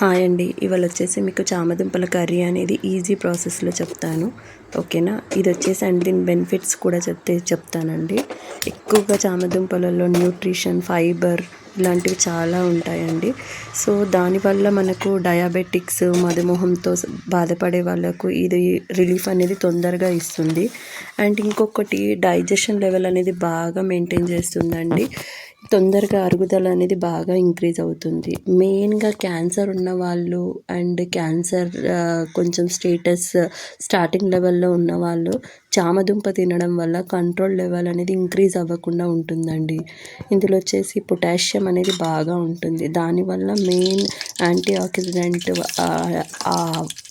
Hi అండి. ఇవాళ వచ్చేసి మీకు చామదుంపల కర్రీ అనేది ఈజీ ప్రాసెస్లో చెప్తాను. ఓకేనా? ఇది వచ్చేసి అండ్ దీని బెనిఫిట్స్ కూడా చెప్తే చెప్తానండి. ఎక్కువగా చామదుంపలలో న్యూట్రిషన్ ఫైబర్ ఇలాంటివి చాలా ఉంటాయండి. సో దానివల్ల మనకు డయాబెటిక్స్ మధుమేహంతో బాధపడే వాళ్ళకు ఇది రిలీఫ్ అనేది తొందరగా ఇస్తుంది. అండ్ ఇంకొకటి డైజెషన్ లెవెల్ అనేది బాగా మెయింటైన్ చేస్తుందండి. తొందరగా అరుగుదల అనేది బాగా ఇంక్రీజ్ అవుతుంది. మెయిన్గా క్యాన్సర్ ఉన్న వాళ్ళు అండ్ క్యాన్సర్ కొంచెం స్టేటస్ స్టార్టింగ్ లెవెల్లో ఉన్న వాళ్ళు చామదుంప తినడం వల్ల కంట్రోల్ లెవెల్ అనేది ఇంక్రీజ్ అవ్వకుండా ఉంటుందండి. ఇందులో వచ్చేసి పొటాషియం అనేది బాగా ఉంటుంది. దానివల్ల మెయిన్ యాంటీ ఆక్సిడెంట్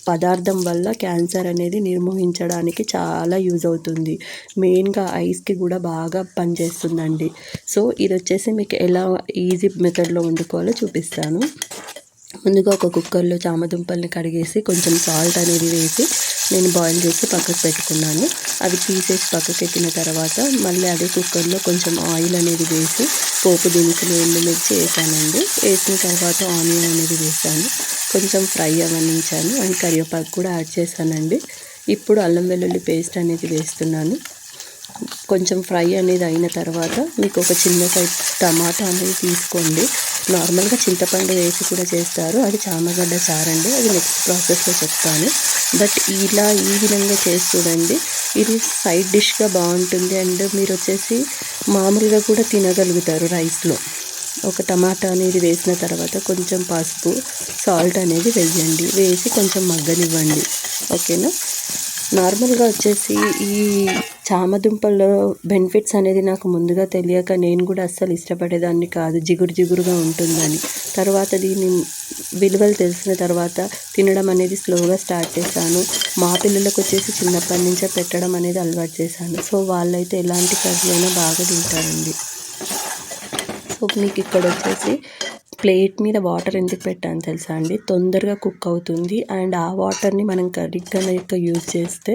పదార్థం వల్ల క్యాన్సర్ అనేది నిర్మూహించడానికి చాలా యూజ్ అవుతుంది. మెయిన్గా ఐస్కి కూడా బాగా పనిచేస్తుందండి. సో ఇది వచ్చేసి మీకు ఎలా ఈజీ మెథడ్లో వండుకోవాలో చూపిస్తాను. ముందుగా ఒక కుక్కర్లో చామదుంపల్ని కడిగేసి కొంచెం సాల్ట్ అనేది వేసి నేను బాయిల్ చేసి పక్కకు పెట్టుకున్నాను. అవి తీసేసి పక్కకు ఎక్కిన తర్వాత మళ్ళీ అదే కుక్కర్లో కొంచెం ఆయిల్ అనేది వేసి పోపు దినుసులు ఎండుమిర్చి వేసానండి. వేసిన తర్వాత ఆనియన్ అనేది వేసాను. కొంచెం ఫ్రై అవనించాను అండ్ కరివేపాకు కూడా యాడ్ చేశానండి. ఇప్పుడు అల్లం వెల్లుల్లి పేస్ట్ అనేది వేస్తున్నాను. కొంచెం ఫ్రై అనేది అయిన తర్వాత మీకు ఒక చిన్న సైజ్ టమాటా అనేది తీసుకోండి. నార్మల్గా చింతపండు వేసి కూడా చేస్తారు. అది చామగడ్డ చారండి. అది నెక్స్ట్ ప్రాసెస్లో చెప్తాను. బట్ ఇలా ఈ విధంగా చేసి చూడండి ఇది సైడ్ డిష్గా బాగుంటుంది. అండ్ మీరు వచ్చేసి మామూలుగా కూడా తినగలుగుతారు రైస్లో ఒక టమాటా అనేది వేసిన తర్వాత కొంచెం పసుపు సాల్ట్ అనేది వేయండి. వేసి కొంచెం మగ్గనివ్వండి. ఓకేనా నార్మల్గా వచ్చేసి ఈ చామదుంపల్లో బెనిఫిట్స్ అనేది నాకు ముందుగా తెలియక నేను కూడా అస్సలు ఇష్టపడేదాన్ని కాదు. జిగురు జిగురుగా ఉంటుందని. తర్వాత దీని విలువలు తెలిసిన తర్వాత తినడం అనేది స్లోగా స్టార్ట్ చేశాను. మా పిల్లలకు వచ్చేసి చిన్నప్పటి నుంచే పెట్టడం అనేది అలవాటు చేశాను. సో వాళ్ళైతే ఎలాంటి కర్రీ అయినా బాగా తింటారండి. సో మీకు ఇక్కడ వచ్చేసి ప్లేట్ మీద వాటర్ ఎందుకు పెట్టాను తెలుసా అండి? తొందరగా కుక్ అవుతుంది. అండ్ ఆ వాటర్ని మనం కర్రీ యొక్క యూజ్ చేస్తే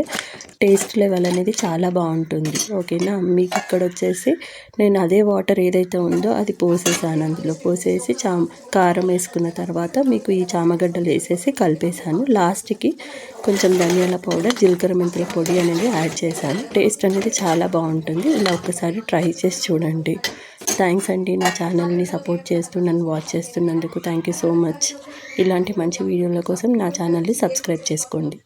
టేస్ట్ లెవెల్ అనేది చాలా బాగుంటుంది. ఓకేనా? మీకు ఇక్కడ వచ్చేసి నేను అదే వాటర్ ఏదైతే ఉందో అది పోసేసాను అందులో. పోసేసి చా కారం వేసుకున్న తర్వాత మీకు ఈ చామగడ్డలు వేసేసి కలిపేసాను లాస్ట్కి కొంచెం ధనియాల పౌడర్ జీలకర్ర మెంతుల పొడి అనేది యాడ్ చేశాను. టేస్ట్ అనేది చాలా బాగుంటుంది. ఇలా ఒక్కసారి ట్రై చేసి చూడండి. థ్యాంక్స్ అండి నా ఛానల్ని సపోర్ట్ చేస్తూ నన్ను వాచ్ చేస్తున్నందుకు. Thank you so much. ఇలాంటి మంచి వీడియోల కోసం నా ఛానల్ని సబ్స్క్రైబ్ చేసుకోండి.